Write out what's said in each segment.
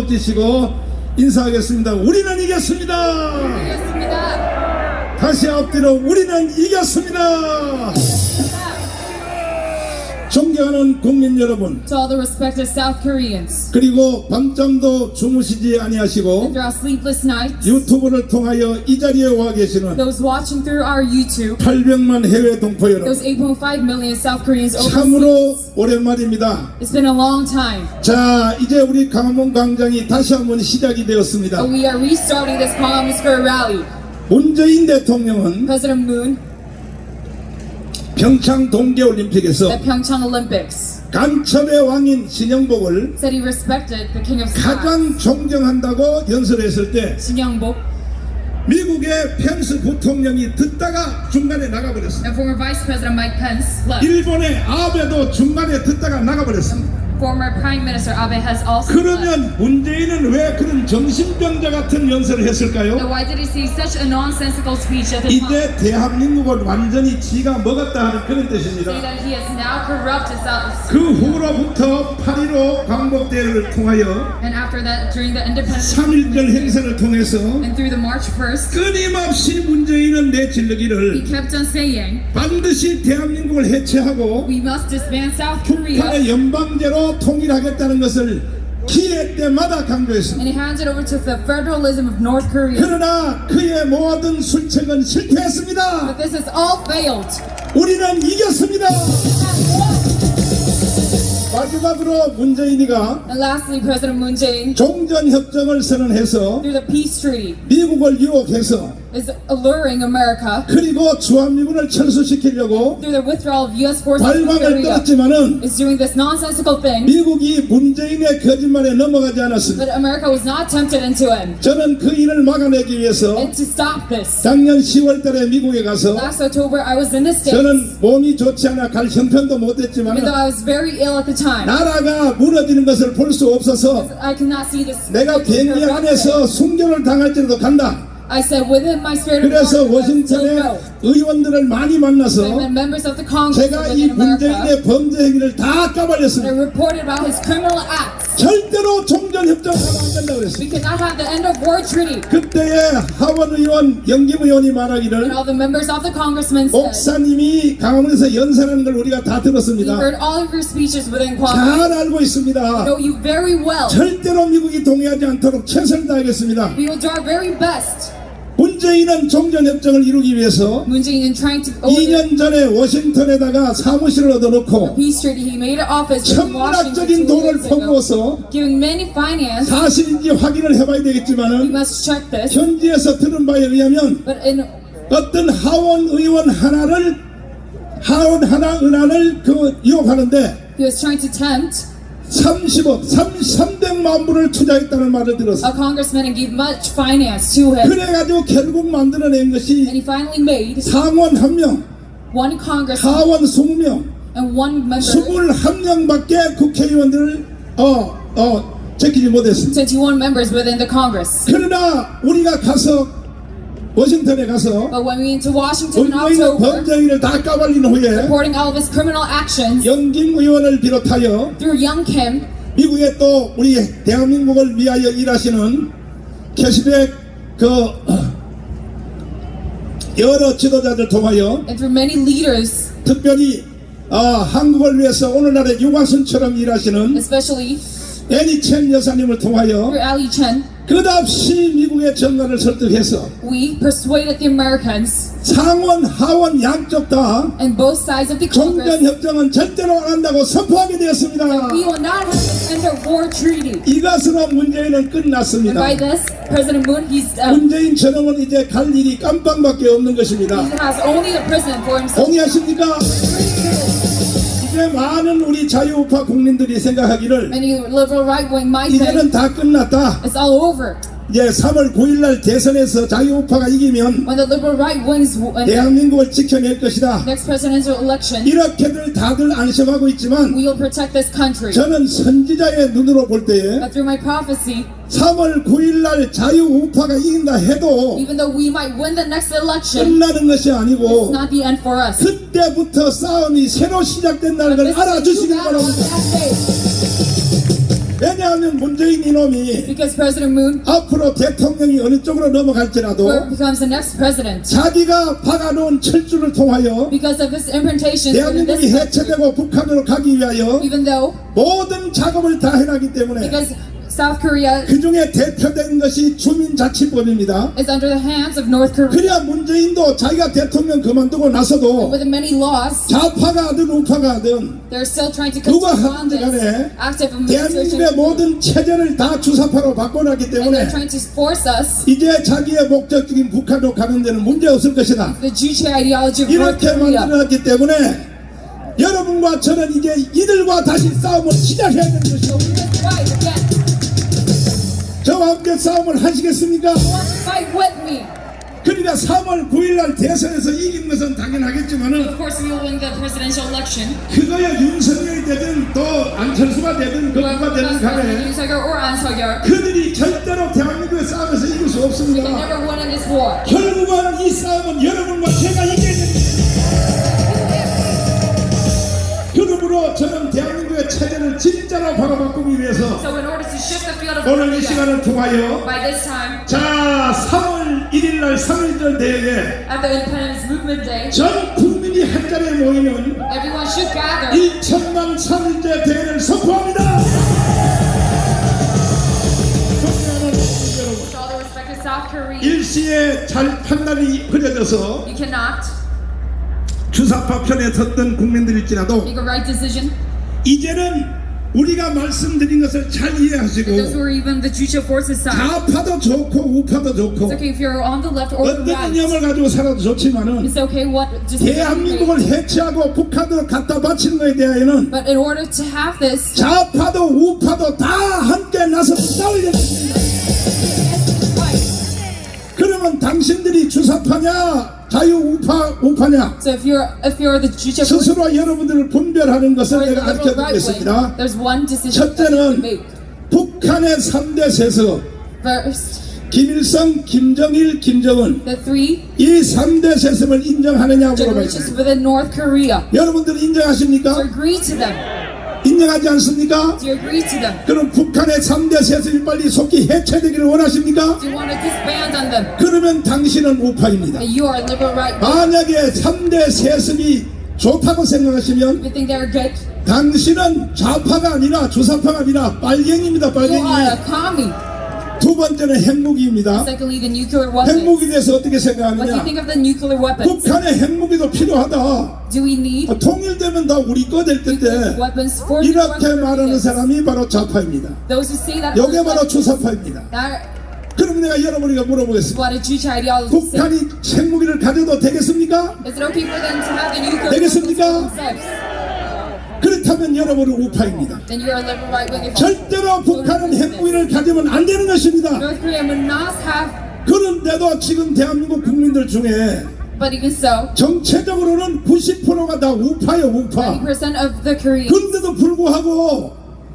엎드시고 인사하겠습니다. 우리는 이겼습니다. 이겼습니다. 다시 엎드려 우리는 이겼습니다. 존경하는 국민 여러분 To all the respected South Koreans, 그리고 밤잠도 주무시지 아니하시고 throughout sleepless nights, 유튜브를 통하여 이 자리에 와 계시는 those watching through our YouTube, 800만 해외 동포 여러분 those 8.5 million South Koreans 참으로 overseas. 오랜만입니다. It's been a long time, 자 이제 우리 강화문 광장이 다시 한번 시작이 되었습니다. but we are restarting this Palm Square rally. 문재인 대통령은 President Moon 평창 동계 올림픽에서 at Pyeongchang Olympics 간첩의 왕인 신영복을 said he respected the King of Scott, 가장 존경한다고 연설했을 때 Shin Young-bok, 미국의 펜스 부통령이 듣다가 중간에 나가버렸습니다. and former Vice President Mike Pence left. 일본의 아베도 중간에 듣다가 나가버렸습니다. Former Prime Minister Abe has also. 그러면 문재인은 왜 그런 정신병자 같은 연설을 했을까요? why did he say such a nonsensical speech at the time? 이제 대한민국을 완전히 지가 먹었다 하는 그런 Say 뜻입니다. that he has now corrupted South 그 후로부터 8.15 광복대회를 통하여 And after that, during the Independence 3.1절 행사를 통해서 and through the March 1st, 끊임없이 문재인은 he 내질르기를 kept on saying, 반드시 대한민국을 해체하고 we must disband South Korea. 북한의 연방제로 통일하겠다는 것을 기회 때마다 강조했습니다. And he handed over to the federalism of North Korea. 그러나 그의 모든 술책은 실패했습니다. But this has all failed. 우리는 이겼습니다. 마지막으로 문재인이가 And lastly, President Moon Jae, 종전협정을 선언해서 through the peace treaty, 미국을 유혹해서 is alluring America 그리고 주한미군을 철수시키려고 through the withdrawal of U.S. forces from 발망을 Korea. 떴지만은 Is doing this nonsensical thing, 미국이 문재인의 거짓말에 넘어가지 않았습니다. but America was not tempted into him. 저는 그 일을 막아내기 위해서 And to stop this, 작년 10월달에 미국에 가서 last October I was in the States. 저는 몸이 좋지 않아 갈 형편도 못했지만 Even though I was very ill at the time, 나라가 무너지는 것을 볼 수 없어서 I could not see this. 내가 비행기 안에서 순교를 당할지라도 간다. I said within my spirit of 그래서 I know. 의원들을 많이 I 만나서 met members of the Congress 제가 이 within America. 문재인의 범죄 행위를 다 I 까발렸습니다. reported about his criminal acts. 절대로 종전협정 하면 안 된다고 그랬습니다. We cannot have the end of war treaty. 그때에 하원 의원, 영김 의원이 And 말하기를 all the members of the congressmen said, 목사님이 강화문에서 연설하는 걸 우리가 다 we 들었습니다. heard all of your speeches within Quad. 잘 알고 있습니다. know you very well. 절대로 미국이 동의하지 않도록 최선을 다하겠습니다. We will do our very best. 문재인은 종전협정을 이루기 위해서 Moon Jae-in trying to order 2년 전에 워싱턴에다가 사무실을 얻어놓고 천문학적인 돈을 퍼부어서. 사실인지 확인을 해봐야 this. 현지에서 들은 바에 의하면 어떤 하원 의원 하나를 하원 하나 은하를 그 유혹하는데 he was trying to tempt 30억, 300만 불을 투자했다는 말을 들었어. a congressman and give much finance to him. 그래가지고 결국 만들어낸 것이 he finally made 상원 1명, one congressman 하원 20명, and one member, 21명밖에 국회의원들을 어, 어, 제끼지 못했습니다. 21 members within the Congress. 그러나 우리가 가서 워싱턴에 가서 But when we went to Washington in 문재인의 October, 범죄행위를 다 까발린 후에 reporting all of his criminal actions 영김 의원을 비롯하여 through Young Kim, 미국에 또 우리 대한민국을 위하여 일하시는 캐시백 그 어, 여러 지도자들 통하여 and through many leaders, 특별히 어, 한국을 위해서 오늘날의 유관순처럼 일하시는 especially 애니첸 여사님을 통하여 through Ali Chen, 끝없이 미국의 정가를 설득해서 we persuaded the Americans 상원 하원 양쪽 다 and both sides of the Congress 종전협정은 절대로 안 한다고 선포하게 되었습니다. we will not have an end of war treaty. 이것으로 문재인은 And 끝났습니다. by this, President Moon, he's uh, 문재인처럼은 이제 갈 일이 깜빵밖에 없는 것입니다. he has only the president for himself. 동의하십니까? 이제 많은 우리 자유우파 국민들이 생각하기를 이제는 다 끝났다. it's all over. 이제 3월 9일날 대선에서 자유우파가 이기면 대한민국을 지켜낼 것이다. 이렇게들 다들 안심하고 있지만. 저는 선지자의 눈으로 볼 때에 But through my prophecy, 3월 9일날 자유우파가 이긴다 해도 끝나는 것이 it's 아니고 not the end for us. 그때부터 싸움이 새로 시작된다는 걸 알아주시길 바랍니다. 왜냐하면 문재인 이놈이 Because President Moon 앞으로 대통령이 어느 쪽으로 넘어갈지라도 becomes the next president. 자기가 박아놓은 철주를 통하여 Because of his implantations in 대한민국이 this country, 해체되고 북한으로 가기 위하여 even though 모든 작업을 다 해놨기 때문에 because South Korea 그 중에 대표된 것이 주민자치법입니다. is under the hands of North Korea 그래야 문재인도 자기가 대통령 그만두고 나서도 with many laws, 좌파가 하든 우파가 하든 they're still trying to 누가 하든지 this 간에 active. 대한민국의 모든 체제를 다 주사파로 바꿔놨기 And they're 때문에 trying to force us 이제 자기의 목적적인 북한으로 가는 데는 문제 없을 것이다. the Juche ideology of North 이렇게 Korea. 만들어놨기 때문에 여러분과 저는 이제 이들과 다시 싸움을 시작해야 되는 Fight again. 저와 함께 싸움을 하시겠습니까? Fight with me. 그러니까 3월 9일 날 대선에서 이긴 것은 당연하겠지만은 Of course, we will win the presidential election. 그거야 윤석열이 되든 또 안철수가 되든 그 누가 되든 간에 Yoon or 그들이 절대로 대한민국의 싸움에서 이길 수 can 없습니다. never win in this war. 결국은 이 싸움은 여러분과 제가 이겨야 됩니다. 그러므로 저는 진짜로 바로바꾸기 위해서 So, 오늘 이 시간을 통하여 time, 자 3월 1일 날 3.1절 대회에 at the Independence Movement Day, 전 국민이 한 자리에 모이는 everyone should gather 1천만 3일째 대회를 선포합니다. 일시에 잘 판단이 흐려져서 주사파 편에 섰던 국민들일지라도. 이제는 우리가 말씀드린 것을 잘 이해하시고. 좌파도 좋고 우파도 좋고 okay if you're on the left or the 어떤. 이념을 가지고 살아도 좋지만은. 대한민국을 해체하고 북한으로 갖다 바치는 것에 대하여는 But in order to have this, 좌파도 우파도 다 함께 나서 싸워야 됩니다. 그러면 당신들이 주사파냐 자유 우파 우파냐 so if you're if you're the Juche 스스로 여러분들을 분별하는 것을 내가 wing, 알려드리겠습니다. there's one decision 첫째는. 북한의 3대 세서 First, 김일성, 김정일, 김정은 이 3대 세습을 인정하느냐 Korea. 여러분들 인정하십니까? 인정하지 않습니까? Do you agree to them? 그럼 북한의 3대 세습이 빨리 속히 해체되기를 원하십니까? Do you want to disband on them? 그러면 당신은 우파입니다. That you are liberal right wing. 만약에 3대 세습이 좋다고 생각하시면 You think they're good? 당신은 좌파가 아니라 주사파가 아니라 빨갱입니다. 빨갱이. 두 번째는 핵무기입니다. 핵무기에 대해서 어떻게 생각하느냐? 북한의 핵무기도 필요하다. 어, 통일되면 다 우리 거 될 텐데 이렇게 말하는? 사람이 바로 좌파입니다. 이게 바로 주사파입니다. that 그럼 내가 여러분에게 물어보겠습니다. 북한이 핵무기를 가져도 되겠습니까? 되겠습니까? 그렇다면 여러분은 우파입니다. 절대로 북한은 핵무기를 가지면 안 되는 것입니다. 그런데도 지금 대한민국 국민들 중에 정체적으로는 90%가 다 우파예요, 우파. 90% of the Koreans 그런데도 불구하고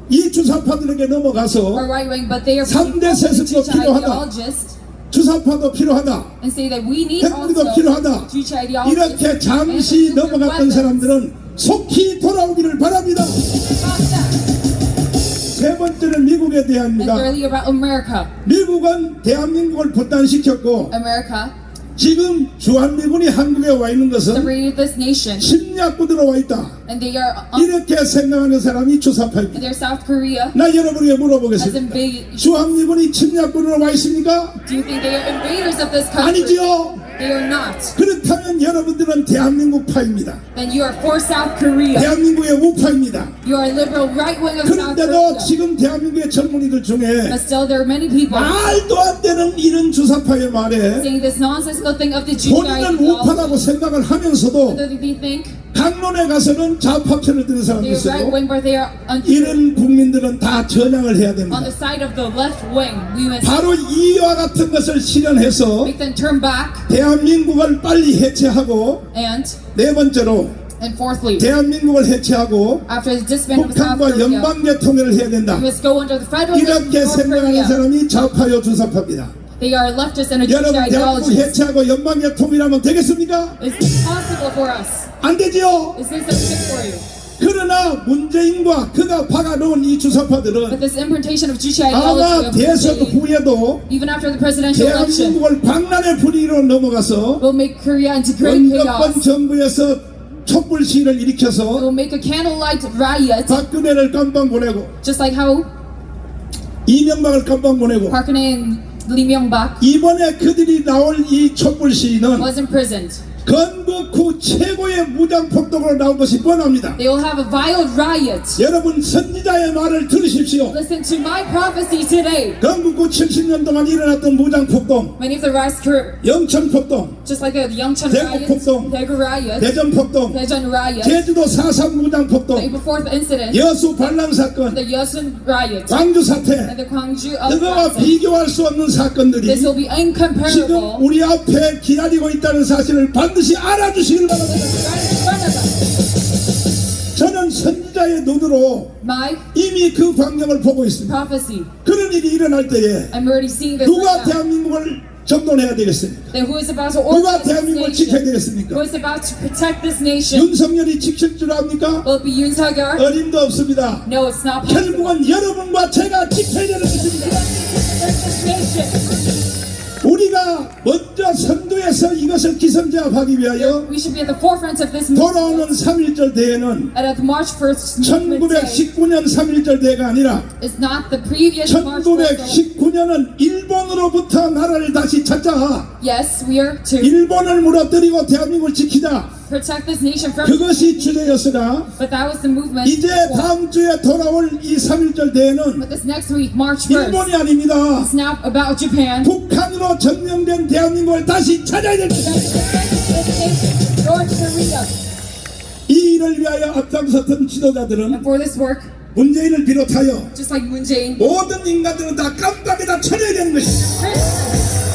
이 주사파들에게 넘어가서 right wing, but they are 삼대 being 세습도 Juche 필요하다. 주사파도 필요하다. 핵무기도 필요하다. 이렇게 잠시 넘어갔던. 사람들은 속히 돌아오기를 바랍니다. 세 번째는 미국에 대합니다. America. 미국은 대한민국을 분단시켰고 지금 주한미군이 한국에 와 있는 것은 침략구들로 와 있다. and they are un- 이렇게 생각하는 사람이 주사파입니다. 나 여러분에게 물어보겠습니다. 주한미군이 침략군으로 와 있습니까? 아니지요. They are not. 그렇다면 여러분들은 대한민국 파입니다. Then you are for South Korea. 대한민국의 우파입니다. You are liberal right wing of South 그런데도 Korea. 지금 대한민국의 젊은이들 중에 But still, there are many people 말도 안 되는 이런 주사파의 말에 saying this nonsensical thing of the Jewish 본인은. 우파라고 생각을 하면서도 Whether they think 강론에 가서는 좌파 편을 드는 사람도 있어요. 이런 국민들은 다 전향을 해야 됩니다. 바로 이와 같은 것을 실현해서. 대한민국을 빨리 해체하고 네 번째로 and fourthly, 대한민국을 해체하고 북한과 연방제 통일을 해야 된다. 이렇게 생각하는. 사람이 좌파요 주사파입니다. They are leftist and a Jewish 여러분 대한민국. 해체하고 연방제 통일하면 되겠습니까? For us? 안 되지요. This for you? 그러나 문재인과 그가 박아놓은 이 주사파들은 But this imprintation of Juche 아마 ideology of 대선 후에도 even after the presidential election, 대한민국을 방란의 분위기로 넘어가서 will make Korea into great 원정권 chaos. 정부에서 촛불 시위를 It 일으켜서 will make a candlelight riot, 박근혜를 깜방 보내고 just like how 이명박을 깜방 보내고 Park Geun-hye and Lee Myung-bak 이번에 그들이 나올 이 촛불 시위는 was imprisoned. 건국 후 최고의 무장 폭동으로 나올 것이 뻔합니다. They will have a violent riot. 여러분 선지자의 말을 들으십시오. Listen to my prophecy today. 건국 후 70년 동안 일어났던 무장 폭동, Many of the riots occur 영천 폭동, just like the Yongchun 대구 riot, 폭동, Daegu riot, 대전 폭동, Daejeon riot, 제주도 4.3 무장 the 폭동, April 4th incident, 여수 반란 사건, the Yosun riot, 광주 사태, and the Gwangju 그거와 uprising. 비교할 수 없는 사건들이 This will be 지금 incomparable. 우리 앞에 기다리고 있다는 사실을 반드시 바랍니다. Front of us. 저는 선지자의 눈으로 이미 그 광경을 보고 있습니다. 그런 일이 일어날 때에 I'm already seeing this. 누가. 대한민국을 정돈해야 되겠습니까? Then who is about to 누가 대한민국을 지켜야 되겠습니까? 윤석열이 지킬 줄 압니까? 어림도 없습니다. No, it's not possible. 결국은 여러분과 제가 지켜야 되는 것입니다. 우리가 먼저 선두에서 이것을 기선제압하기 위하여 We should be at the forefront of this 돌아오는 movement. 3.1절 대회는 And at the March 1st movement day 1919년 3.1절 대회가 아니라 is not the previous March 1st. 1919년은 일본으로부터 나라를 다시 찾자 Yes, we are to 일본을 무너뜨리고 대한민국을 지키자 protect this nation from 그것이 주제였으나 But that was the movement. 이제. 다음 주에 돌아올 이 3.1절 대회는 But this next week, March 1st, 일본이 아닙니다 it's now about Japan. 북한으로 점령된 대한민국을 다시 찾아야 됩니다 North Korea. 이 일을 위하여 앞장섰던 지도자들은 And for this work, 문재인을 비롯하여 just like Moon Jae-in, 모든 인간들은 다 깜빡이다 쳐내야 되는 것입니다 Christians,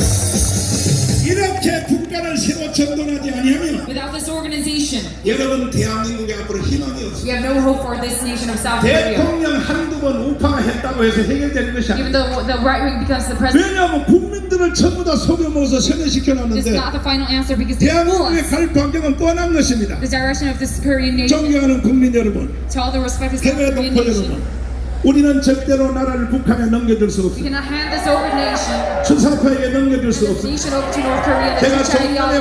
이렇게 국가를 새로 정돈하지 아니하면 without this organization, 여러분 대한민국에 앞으로 희망이 없습니다 we have no hope for this nation of South Korea. 대통령 한두 번 우파했다고 해서 해결되는 것이 Even 아닙니다 though the right wing becomes the president, 왜냐하면 국민들을 전부 다 속여먹어서 it's 세뇌시켜놨는데 not the final answer because they fool 대한민국에 us. 갈 방향은 뻔한 것입니다 The direction of this Korean nation, 존경하는 국민 여러분 to all the respected South 해외 Korean 동포 nation, 여러분 우리는 절대로 나라를 북한에 넘겨줄 수 nation, 주사파에게 넘겨줄 수 the 제가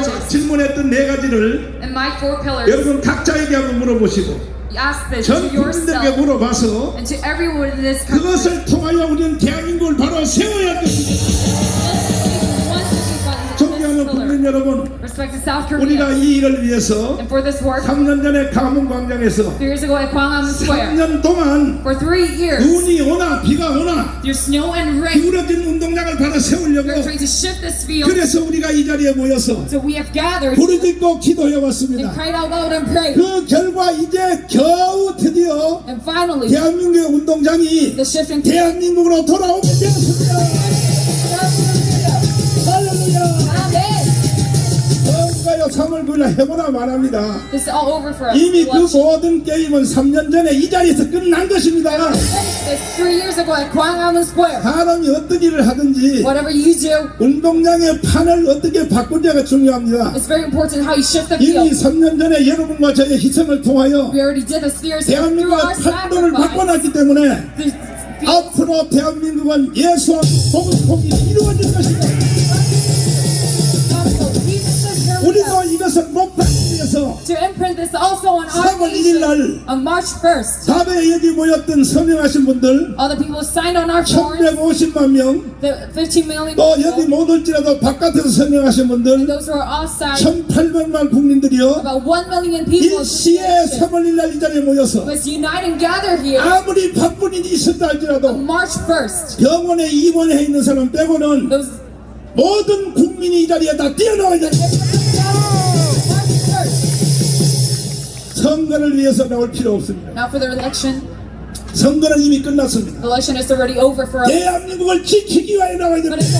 전에. 질문했던 네 가지를 여러분 각자에게 한번 물어보시고 전 yourself 물어봐서. 그것을 통하여 우리는 대한민국을 바로 세워야 할 것입니다. 존경하는 국민 여러분, 우리가. 이 일을 위해서 And for this work, 3년 전에 강문 광장에서 Gwanghwamun Square, 3년 동안 for three years, 눈이 오나 비가 오나 through snow and rain, 기울어진 운동장을 바로 세우려고 we're trying to shift this field. 그래서 우리가 이 자리에 모여서 So we have gathered 부르짖고 기도해 and 왔습니다. cried out loud and prayed. 그 결과 이제 겨우 드디어 And finally, 대한민국의 운동장이 대한민국으로 돌아오게 되었습니다. 뭔가요 3월 9일 해보나 말합니다. This is all over for us. 이미 그. 모든 게임은 3년 전에 이 자리에서 끝난 것입니다. This three years ago at Square. 사람이 어떤 일을 하든지 Whatever you do, 운동장의 판을 어떻게 바꾸냐가 중요합니다. it's very important how you shift the 이미 field. 3년 전에 여러분과 저의 희생을 통하여 We already did this years through 대한민국의 our 판도를 sacrifice. 바꿔놨기 때문에 앞으로 대한민국은 예수와 복음복이 이루어질 것입니다. 이것을 목표하기 위해서 To imprint this also on our 3월 1일 날 nation on March 1st. 답에 여기 모였던 서명하신 분들 All the people signed on our forms, 1150만 명, the 15 million 또 여기 people, 못 올지라도 바깥에서 서명하신 분들 those who are outside, 1800만 국민들이요 about 1 million people 이 시에 3월 1일 날 이 자리에 모여서 was unite and gather here 아무리 바쁜 일이 있었다 on 할지라도 March 1st. 병원에 입원해 있는 사람 빼고는 Those 모든 국민이 이 자리에 다 뛰어나와야 돼 선거를 위해서 나올 필요 없습니다 Now for the election, 선거는 이미 끝났습니다 election is already over for us. 대한민국을 지키기 위하여 나와야 But 됩니다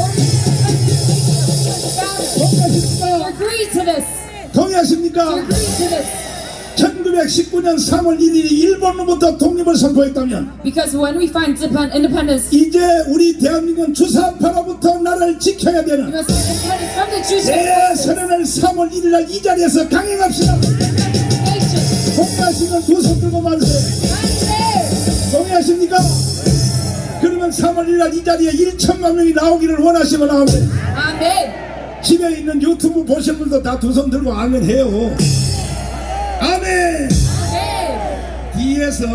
it's only agree to this. 동의하십니까? agree to this. 1919년 3월 1일이 일본으로부터 독립을 선포했다면 Because when we find depend- independence, 이제 우리 대한민국은 주사파로부터 나라를 지켜야 되는 내 선언을 3월 1일 날 이 자리에서 강행합시다 동의하시면 두 손 들고 만세 동의하십니까? 그러면 3월 1일 이 자리에 1천만 명이 나오기를 원하시면 나오면 Amen. 집에 있는 유튜브 보신 분도 다 두 손 들고 아멘 해요 아멘. 뒤에서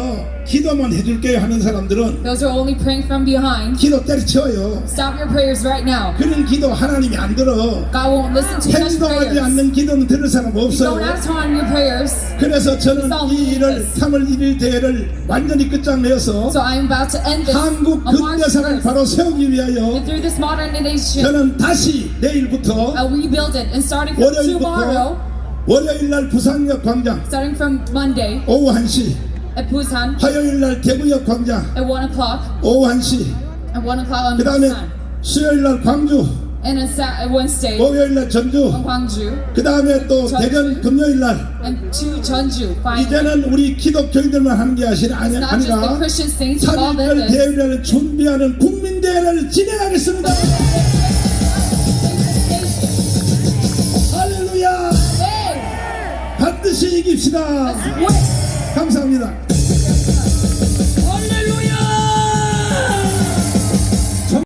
기도만 해줄게요 하는 사람들은 Those are only praying from behind, 기도 때려쳐요 stop your prayers right now. 그런 기도 하나님이 안 들어 God won't listen to such 행동하지 prayers. 않는 기도는 들을 사람 Don't 없어요 act on your prayers. 그래서 저는 이 일을 3월 1일 대회를 완전히 끝장내어서 So I am about to end this 한국 on March 근대사를 1st. 바로 세우기 위하여 And through this modernization, 저는 다시 내일부터 I'll rebuild it. And starting from tomorrow, 월요일부터 월요일 날 부산역 광장 starting from Monday 오후 1시 at Busan 화요일 날 대구역 광장 at 1 o'clock, 오후 1시 at 1 o'clock on 그 다음에 Busan. 수요일 날 광주 And on Wednesday 목요일 날 전주 on Gwangju. 그 다음에 또 대전 금요일 날 And to Jeonju, finally. 이제는 우리 기독교인들만 하는 게 아시- 아니, It's not just the 아니라 Christian saints who all live 3.1절 this. 대회를 준비하는 국민대회를 진행하겠습니다 할렐루야 Hey, 반드시 이깁시다 let's win. 감사합니다